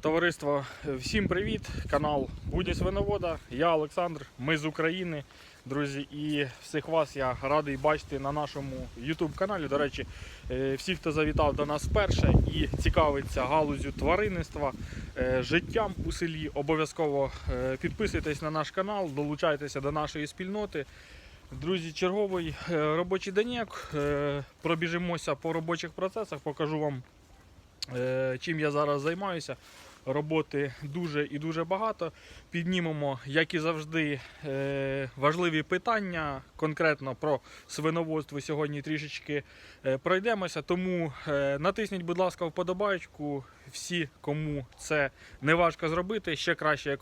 Товариство, всім привіт! Канал Будні Свиновода. Я Олександр, ми з України. Друзі, і всіх вас я радий бачити на нашому YouTube каналі. До речі, е, всі, хто завітав до нас вперше і цікавиться галузю тваринництва, е, життям у селі, обов'язково е, підписуйтесь на наш канал, долучайтеся до нашої спільноти. Друзі, черговий е, робочий денек. Е, Пробіжимося по робочих процесах, покажу вам Е, чим я зараз займаюся. Роботи дуже і дуже багато. Піднімемо, як і завжди, е, важливі питання конкретно про свиноводство. Сьогодні трішечки е, пройдемося. Тому е, натисніть, будь ласка, вподобайку. Всі, кому це не важко зробити. Ще краще,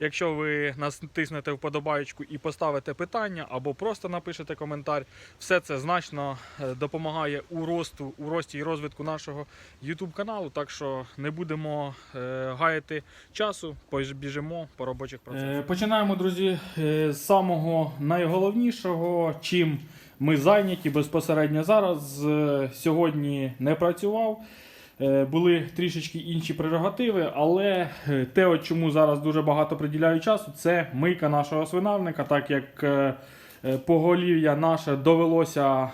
якщо ви натиснете вподобайку і поставите питання, або просто напишете коментар. Все це значно е, допомагає у росту, у рості і розвитку нашого YouTube каналу. Так що не будемо е, гаяти часу, побіжимо по робочих процесах. Починаємо, друзі, е, з самого найголовнішого, чим ми зайняті безпосередньо зараз. Е, Сьогодні не працював. Е, Були трішечки інші прерогативи, але е, те, чому зараз дуже багато приділяю часу, це мийка нашого свинарника, так як е, поголів'я наше довелося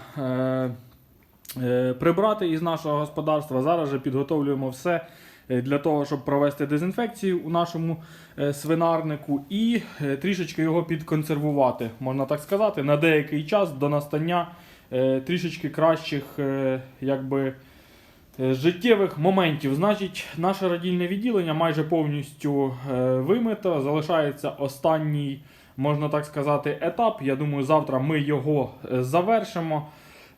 прибрати із нашого господарства. Зараз же підготовлюємо все для того, щоб провести дезінфекцію у нашому свинарнику і трішечки його підконсервувати, можна так сказати, на деякий час до настання трішечки кращих якби, життєвих моментів. Значить, наше радільне відділення майже повністю е, вимито. Залишається останній, можна так сказати, етап. Я думаю, завтра ми його е, завершимо.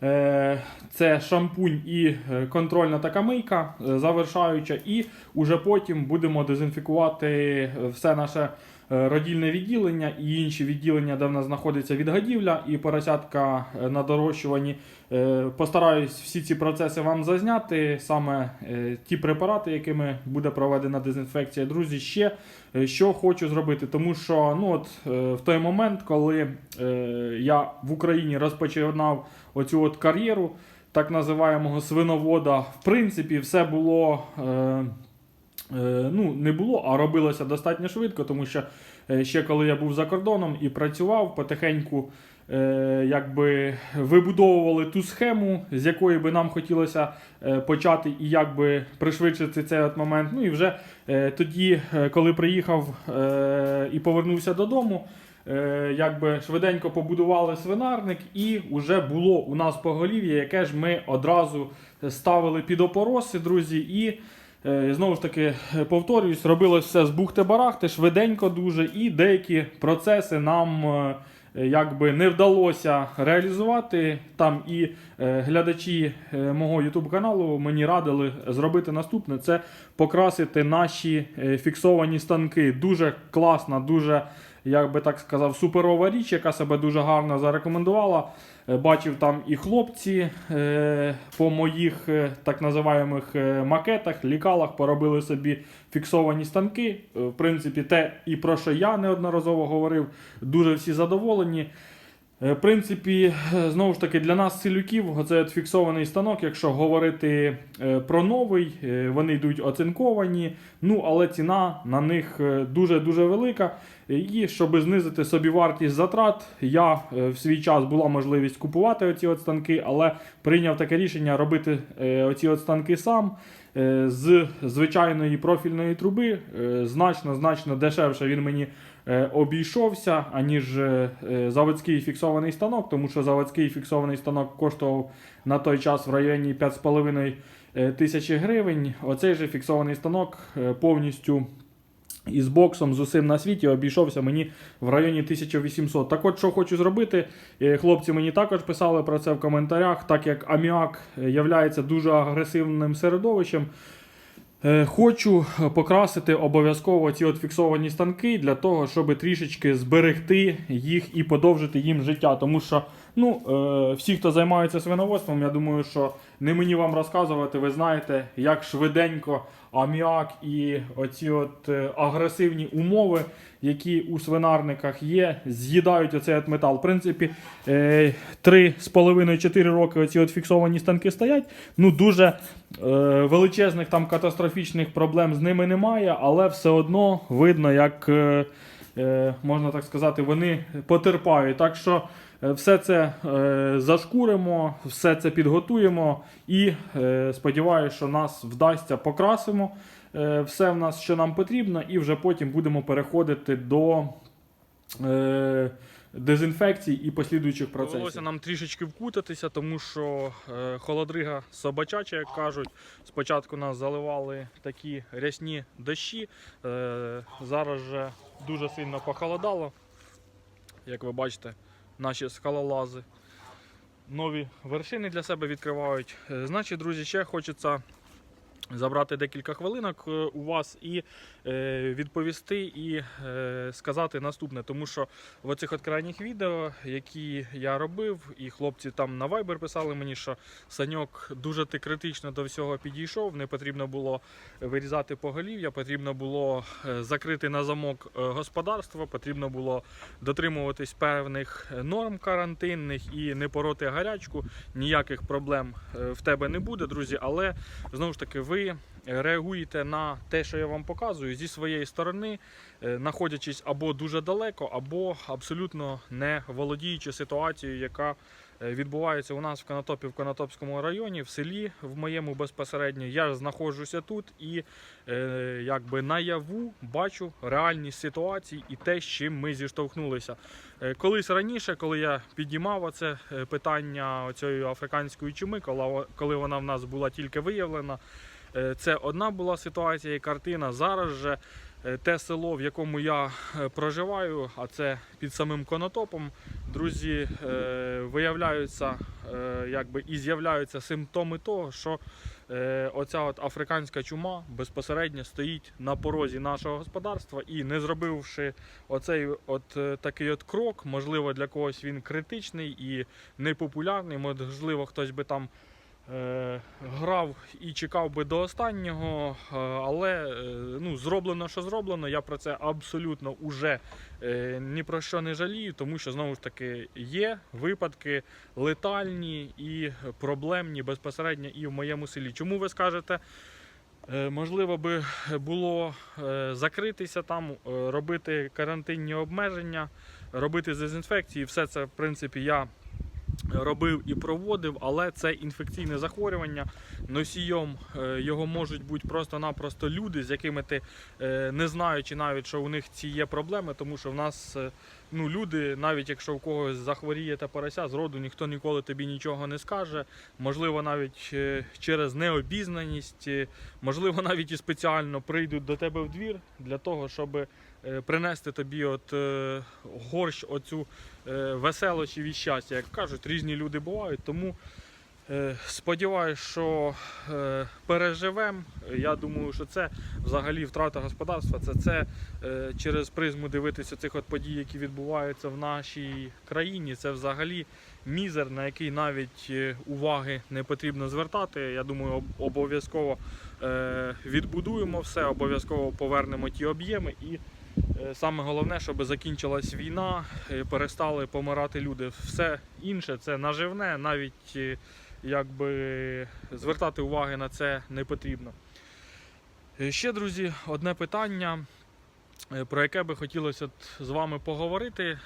Е, Це шампунь і е, контрольна така мийка е, завершаюча, і уже потім будемо дезінфікувати все наше родільне відділення і інші відділення, де в нас знаходиться відгадівля і поросятка на дорощуванні. Постараюсь всі ці процеси вам зазняти, саме ті препарати, якими буде проведена дезінфекція. Друзі, ще що хочу зробити, тому що ну от в той момент, коли я в Україні розпочинав оцю от кар'єру так називаємого свиновода, в принципі, все було. Е, Е, ну, не було, а робилося достатньо швидко, тому що е, ще коли я був за кордоном і працював, потихеньку е, якби вибудовували ту схему, з якої би нам хотілося почати і якби пришвидшити цей от момент. Ну і вже тоді, коли приїхав і повернувся додому. Е, Якби швиденько побудували свинарник, і вже було у нас поголів'я, яке ж ми одразу ставили під опороси, друзі. І Е, Знову ж таки, повторююсь, робилось все з бухти-барахти, швиденько дуже, і деякі процеси нам е, якби не вдалося реалізувати. Там і глядачі мого YouTube каналу мені радили зробити наступне: це покрасити наші фіксовані станки. Дуже класна, дуже, як би так сказав, суперова річ, яка себе дуже гарно зарекомендувала. Е, Бачив там і хлопці е, по моїх е, так називаємих макетах, лікалах поробили собі фіксовані станки. В принципі, те і про що я неодноразово говорив, дуже всі задоволені. В принципі, знову ж таки, для нас, селюків, оцей от фіксований станок, якщо говорити про новий, вони йдуть оцинковані, ну але ціна на них дуже-дуже велика. І щоб знизити собівартість затрат, я е, в свій час була можливість купувати оці от станки, але прийняв таке рішення робити е, оці от станки сам е, з звичайної профільної труби. Значно, значно дешевше він мені обійшовся, аніж заводський фіксований станок, тому що заводський фіксований станок коштував на той час в районі 5,5 е, тисячі гривень. Оцей же фіксований станок е, із боксом з усім на світі обійшовся мені в районі 1800. Так от, що хочу зробити, е, хлопці мені також писали про це в коментарях, так як аміак є дуже агресивним середовищем. Е, Хочу покрасити обов'язково ці от фіксовані станки для того, щоб трішечки зберегти їх і подовжити їм життя. Тому що Ну, е, всі, хто займається свиноводством, я думаю, що не мені вам розказувати, ви знаєте, як швиденько аміак і оці от е, агресивні умови, які у свинарниках є, з'їдають оцей от метал. В принципі, е, 3,5-4 роки оці от фіксовані станки стоять. Ну, дуже е, величезних там катастрофічних проблем з ними немає, але все одно видно, як. Е, е, можна так сказати, вони потерпають. Так що все це е, зашкуримо, все це підготуємо і е, сподіваюся, що нас вдасться покрасимо е, все в нас, що нам потрібно, і вже потім будемо переходити до. Е, Дезінфекції і послідуючих процесів. Довелося нам трішечки вкутатися, тому що е, холодрига собачача, як кажуть. Спочатку нас заливали такі рясні дощі. Е, зараз же дуже сильно похолодало. Як ви бачите, наші скалолази нові вершини для себе відкривають. Е, Значить, друзі, ще хочеться забрати декілька хвилинок е, у вас і відповісти і е, сказати наступне, тому що в оцих от крайніх відео, які я робив, і хлопці там на Viber писали мені, що Саньок дуже ти критично до всього підійшов. Не потрібно було вирізати поголів'я, потрібно було е, закрити на замок е, господарство, потрібно було дотримуватись певних норм карантинних і не пороти гарячку. Ніяких проблем е, в тебе не буде, друзі. Але знову ж таки, ви реагуєте на те, що я вам показую, зі своєї сторони, е, знаходячись або дуже далеко, або абсолютно не володіючи ситуацією, яка е, відбувається у нас в Конотопі в Конотопському районі, в селі в моєму безпосередньо. Я знаходжуся тут і е, якби наяву бачу реальність ситуації і те, з чим ми зіштовхнулися. Колись раніше, коли я піднімав оце е, питання цієї африканської чуми, коли вона в нас була тільки виявлена. Е, Це одна була ситуація і картина. Зараз же е, те село, в якому я е, проживаю, а це під самим Конотопом, друзі, виявляються якби і з'являються симптоми того, що оця от африканська чума безпосередньо стоїть на порозі нашого господарства і не зробивши оцей от такий от крок, можливо, для когось він критичний і непопулярний, можливо, хтось би там грав і чекав би до останнього, е, але е, ну, зроблено, що зроблено. Я про це абсолютно уже е, ні про що не жалію, тому що знову ж таки є випадки летальні і проблемні безпосередньо і в моєму селі. Чому ви скажете? Е, Можливо би було е, закритися там, е, робити карантинні обмеження, робити дезінфекції. Все це, в принципі, я робив і проводив, але це інфекційне захворювання. Носієм е, його можуть бути просто-напросто люди, з якими ти е, не знаючи навіть, що у них ці є проблеми, тому що в нас е, ну, люди, навіть якщо у когось захворіє та порося, зроду ніхто ніколи тобі нічого не скаже. Можливо, навіть через необізнаність, можливо, навіть і спеціально прийдуть до тебе в двір для того, щоб принести тобі от е, горщ оцю е, веселощів і щастя. Як кажуть, різні люди бувають. Тому е, сподіваюся, що е, переживемо. Я думаю, що це взагалі втрата господарства. Це, це е, через призму дивитися цих от подій, які відбуваються в нашій країні. Це взагалі мізер, на який навіть е, уваги не потрібно звертати. Я думаю, обов'язково е, відбудуємо все, обов'язково повернемо ті об'єми і. Е, Саме головне, щоб закінчилась війна, е, перестали помирати люди. Все інше це наживне, навіть е, якби звертати уваги на це не потрібно. Ще, друзі, одне питання, про яке би хотілося з вами поговорити,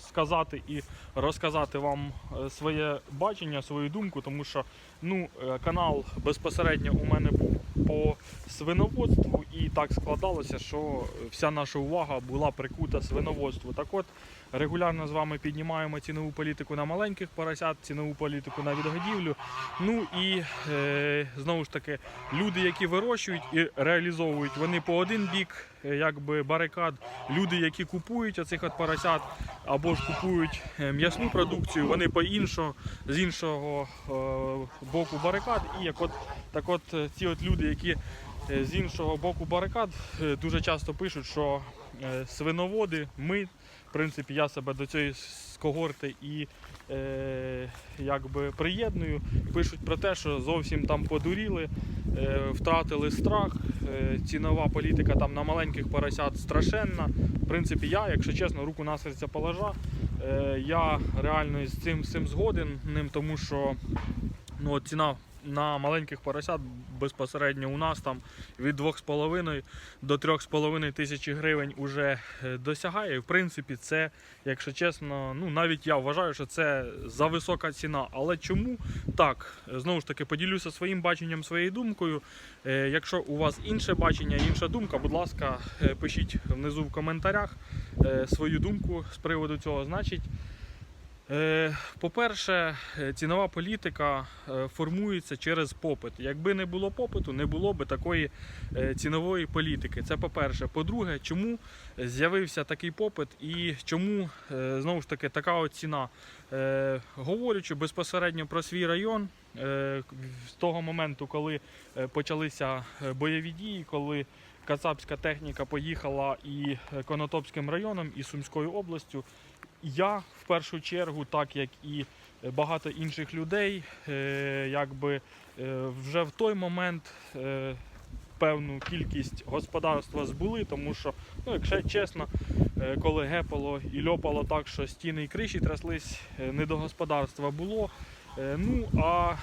сказати і розказати вам своє бачення, свою думку, тому що ну, канал безпосередньо у мене був по свиноводству, і так складалося, що вся наша увага була прикута свиноводству. Так от регулярно з вами піднімаємо цінову політику на маленьких поросят, цінову політику на відгодівлю. Ну і е, знову ж таки, люди, які вирощують і реалізовують, вони по один бік, е, якби барикад. Люди, які купують оцих от поросят або ж купують е, м'ясну продукцію, вони по іншого з іншого е, боку барикад. І як от так, от е, ці от люди, які з іншого боку барикад, е, дуже часто пишуть, що е, свиноводи, ми в принципі, я себе до цієї когорти і е, якби приєдную. Пишуть про те, що зовсім там подуріли, е, втратили страх. Е, цінова політика там на маленьких поросят страшенна. В принципі, я, якщо чесно, руку на серце положа. Е, я реально з цим, з цим згоден ним, тому що ну, ціна на маленьких поросят безпосередньо у нас там від 2,5 до 3,5 тисячі гривень уже е, досягає. В принципі, це, якщо чесно, ну навіть я вважаю, що це за висока ціна. Але чому так? Знову ж таки, поділюся своїм баченням, своєю думкою. Е, Якщо у вас інше бачення, інша думка, будь ласка, е, пишіть внизу в коментарях свою думку з приводу цього. Значить, По-перше, е, цінова політика е, формується через попит. Якби не було попиту, не було би такої е, цінової політики. Це по-перше. По-друге, чому з'явився такий попит і чому е, знову ж таки така ціна? Е, Говорячи безпосередньо про свій район, е, з того моменту, коли е, почалися е, бойові дії, коли Кацапська техніка поїхала і е, Конотопським районом, і Сумською областю. Я в першу чергу, так як і багато інших людей, е, якби е, вже в той момент е, певну кількість господарства збули, тому що, ну, якщо чесно, коли гепало і льопало так, що стіни і криші тряслись, не до господарства було. Ну а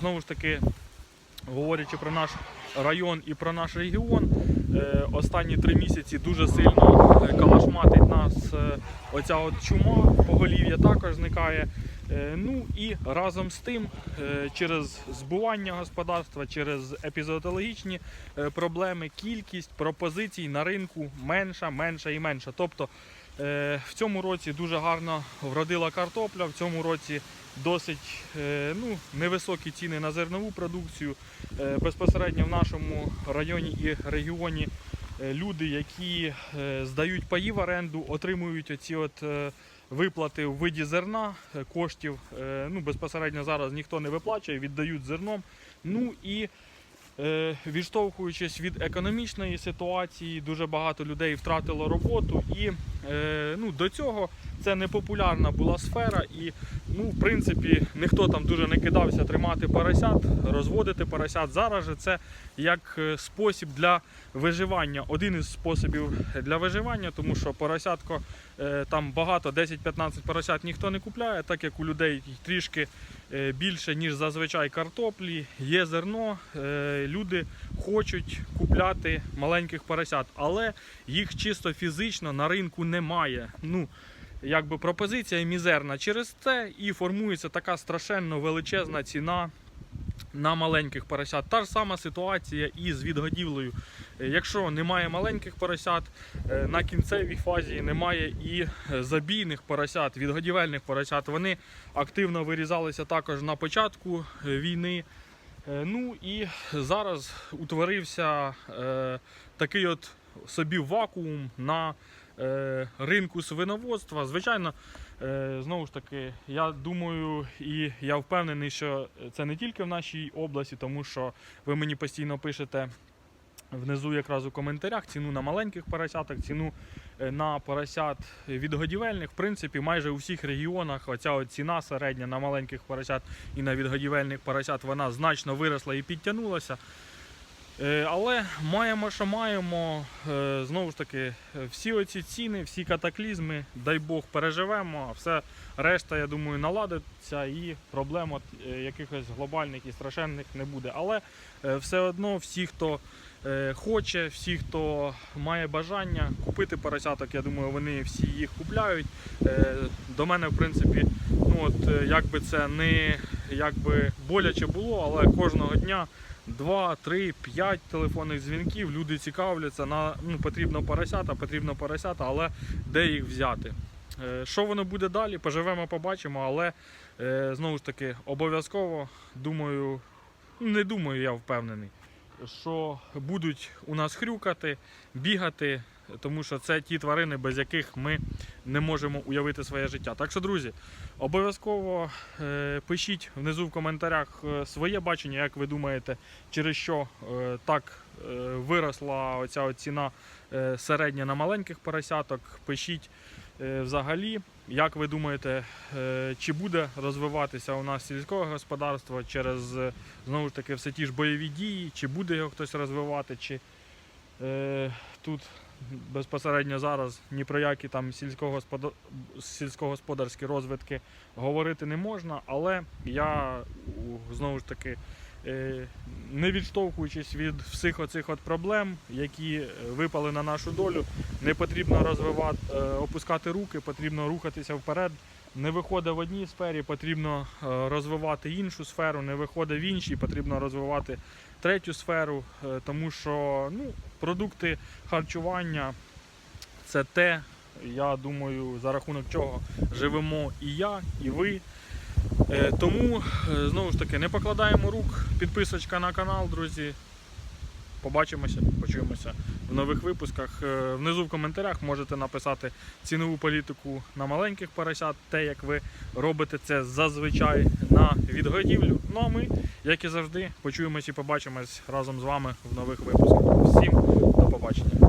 знову ж таки, говорячи про наш район і про наш регіон, останні три місяці дуже сильно е, калашматить нас е, оця от чума, поголів'я також зникає. Е, Ну і разом з тим, е, через збування господарства, через епізодологічні е, проблеми, кількість пропозицій на ринку менша, менша і менша. Тобто е, в цьому році дуже гарно вродила картопля, в цьому році досить е, ну, невисокі ціни на зернову продукцію. Е, Безпосередньо в нашому районі і регіоні е, люди, які е, здають паї в оренду, отримують оці от виплати в виді зерна, коштів. Ну, безпосередньо зараз ніхто не виплачує, віддають зерном. Ну і відштовхуючись від економічної ситуації, дуже багато людей втратило роботу. І е, ну, до цього це непопулярна була сфера, і ну, в принципі ніхто там дуже не кидався тримати поросят, розводити поросят. Зараз же це як е, спосіб для виживання. Один із способів для виживання, тому що поросятко е, там багато, 10-15 поросят ніхто не купляє, так як у людей трішки е, більше, ніж зазвичай картоплі, є зерно. е, Люди хочуть купляти маленьких поросят, але їх чисто фізично на ринку немає. Ну, якби пропозиція мізерна через це і формується така страшенно величезна ціна на маленьких поросят. Та ж сама ситуація і з відгодівлею. Е, Якщо немає маленьких поросят, е, на кінцевій фазі немає і забійних поросят, відгодівельних поросят. Вони активно вирізалися також на початку е, війни. Ну і зараз утворився е, такий от собі вакуум на е, ринку свиноводства. Звичайно, знову ж таки, я думаю і я впевнений, що це не тільки в нашій області, тому що ви мені постійно пишете. Внизу якраз у коментарях ціну на маленьких поросяток, ціну е, на поросят відгодівельних. В принципі, майже у всіх регіонах оця от ціна середня на маленьких поросят і на відгодівельних поросят вона значно виросла і підтягнулася. Е, Але маємо, що маємо. Е, Знову ж таки, всі оці ціни, всі катаклізми, дай Бог, переживемо, а все решта, я думаю, наладиться і проблем е, якихось глобальних і страшенних не буде. Але все одно всі, хто хоче, всі, хто має бажання купити поросяток, я думаю, вони всі їх купляють. До мене, в принципі, ну от е, якби це не якби боляче було, але кожного дня. 2, 3, 5 телефонних дзвінків, люди цікавляться, на, ну, потрібно поросята, потрібно поросята, але де їх взяти? Е, Що воно буде далі, поживемо, побачимо, але е, знову ж таки, обов'язково думаю, ну, не думаю, я впевнений, що будуть у нас хрюкати, бігати, тому що це ті тварини, без яких ми не можемо уявити своє життя. Так що, друзі, обов'язково е, пишіть внизу в коментарях е, своє бачення, як ви думаєте, через що е, так виросла оця ціна середня на маленьких поросяток. Пишіть взагалі, як ви думаєте, чи буде розвиватися у нас сільське господарство через знову ж таки все ті ж бойові дії, чи буде його хтось розвивати, чи тут безпосередньо зараз ні про які там сільськогосподар... сільськогосподарські розвитки говорити не можна, але я знову ж таки. е, Не відштовхуючись від всіх оцих от проблем, які е, випали на нашу долю, не потрібно розвивати, е, опускати руки, потрібно рухатися вперед. Не виходить в одній сфері, потрібно е, розвивати іншу сферу, не виходить в іншій, потрібно розвивати третю сферу, е, тому що ну, продукти харчування це те, я думаю, за рахунок чого живемо і я, і ви. Е, Тому знову ж таки не покладаємо рук. Підписочка на канал, друзі. Побачимося, почуємося в нових випусках. Е, Внизу в коментарях можете написати цінову політику на маленьких поросят, те, як ви робите це зазвичай на відгодівлю. Ну а ми, як і завжди, почуємось і побачимось разом з вами в нових випусках. Всім до побачення.